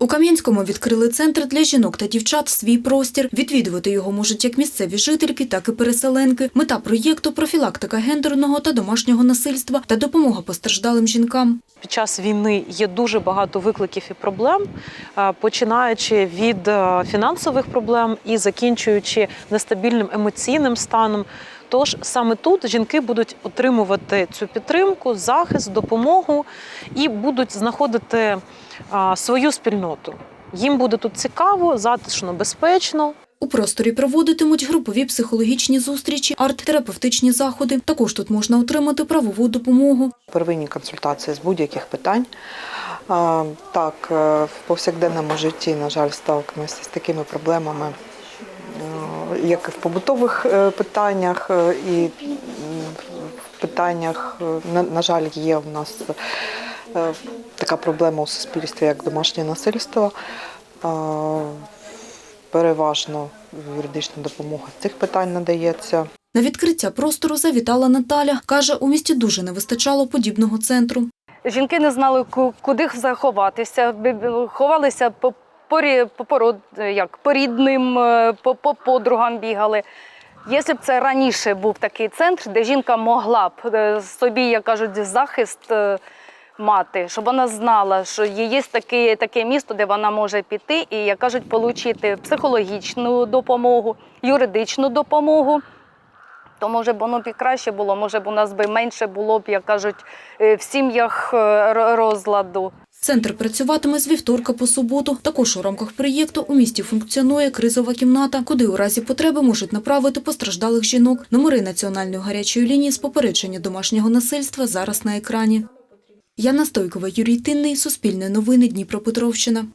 У Кам'янському відкрили центр для жінок та дівчат «Свій простір». Відвідувати його можуть як місцеві жительки, так і переселенки. Мета проєкту – профілактика гендерного та домашнього насильства та допомога постраждалим жінкам. Під час війни є дуже багато викликів і проблем, е, починаючи від е, фінансових проблем і закінчуючи нестабільним емоційним станом. Тож саме тут жінки будуть отримувати цю підтримку, захист, допомогу і будуть знаходити свою спільноту. Їм буде тут цікаво, затишно, безпечно. У просторі проводитимуть групові психологічні зустрічі, арт-терапевтичні заходи. Також тут можна отримати правову допомогу. первинні консультації з будь-яких питань. Так, е, в повсякденному житті, на жаль, сталкуємося з такими проблемами, як і в побутових е, питаннях, е, і в питаннях, е, на, на жаль, є в нас така проблема у суспільстві, як домашнє насильство. Переважно юридична допомога з цих питань надається. На відкриття простору завітала Наталя. Каже, у місті дуже не вистачало подібного центру. Жінки не знали, ку- куди заховатися, ховалися по, по, пород, як, по рідним, е, по, по подругам бігали. Якщо б це раніше був такий центр, де жінка могла б е, собі, як кажуть, захист е, мати, щоб вона знала, що є таке, таке місто, де вона може піти і, як кажуть, отримати психологічну допомогу, юридичну допомогу. То може б воно б і краще було, може б у нас би менше було б, як кажуть, е, в сім'ях е, розладу. Центр працюватиме з вівторка по суботу. Також у рамках проєкту у місті функціонує кризова кімната, куди у разі потреби можуть направити постраждалих жінок. Номери національної гарячої лінії з попередження домашнього насильства зараз на екрані. Яна Стойкова, Юрій Тинний, Суспільне новини, Дніпропетровщина.